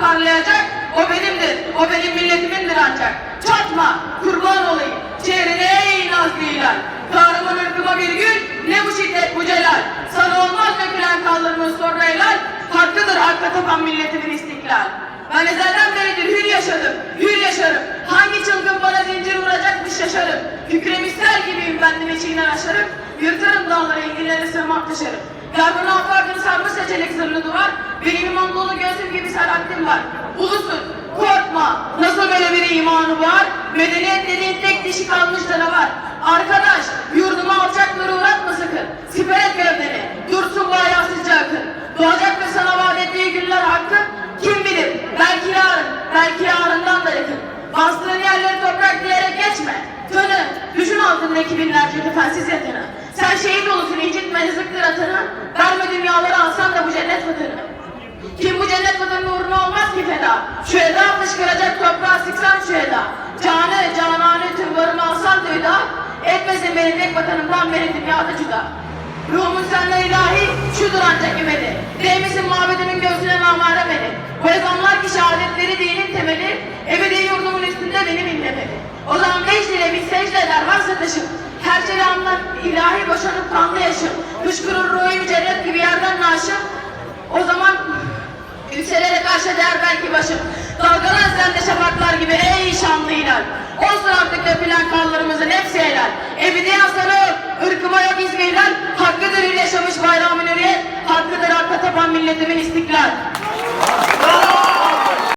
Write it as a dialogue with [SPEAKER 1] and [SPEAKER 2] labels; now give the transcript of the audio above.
[SPEAKER 1] parlayacak. O benimdir, o benim milletimindir ancak. Çatma, kurban olayım. Çevrene ey nazlı hilal. Kahraman ırkıma bir gün, ne bu şiddet bu celal. Sana olmaz dökülen kanlarımın sonra helal. Hakkıdır hakka tapan milletimin istiklal. Ben ezelden beridir hür yaşadım, hür yaşarım. Hangi çılgın bana zincir vuracakmış şaşarım. Kükrem ister gibiyim bendim içinden aşarım. Yırtarım dağları, enginleri sığmak taşarım. Yarbını afakını sarmış seçenek zırhlı duvar. Benim imam dolu gözüm gibi serhattim var. Ulusun, korkma. Nasıl böyle bir imanı var? Medeniyet dediğin tek dişi kalmış canavar. Arkadaş, yurduma alçakları uğratma sakın. Siper et gövdeni, dursun bu hayasızca akın. Doğacak ve sana vaat ettiği günler hakkı. Kim bilir, belki yarın, belki yarından da yakın. Bastığın yerleri toprak diyerek geçme. Tönü, düşün altındaki binlerce kefensiz yatını. Sen şehit olursun incitme rızıktır atını. Ki feda. Şu eda fışkıracak toprağa sıksan şu eda. Canı, cananı tüm varımı alsan duyda. Etmesin beni tek vatanımdan beni dünyada cüda. Ruhumun senden ilahi, şudur ancak ümedi. Değmesin mabedimin gözüne namara beni. Ezanlar ki şehadetleri dinin temeli, ebedi yurdumun üstünde benim inlemeli. O zaman beş dile bir secde eder varsa taşım. Her ilahi boşanıp kanlı yaşım. Fışkırır ruhum cennet değerden ki başım. Dalgalan zende şafaklar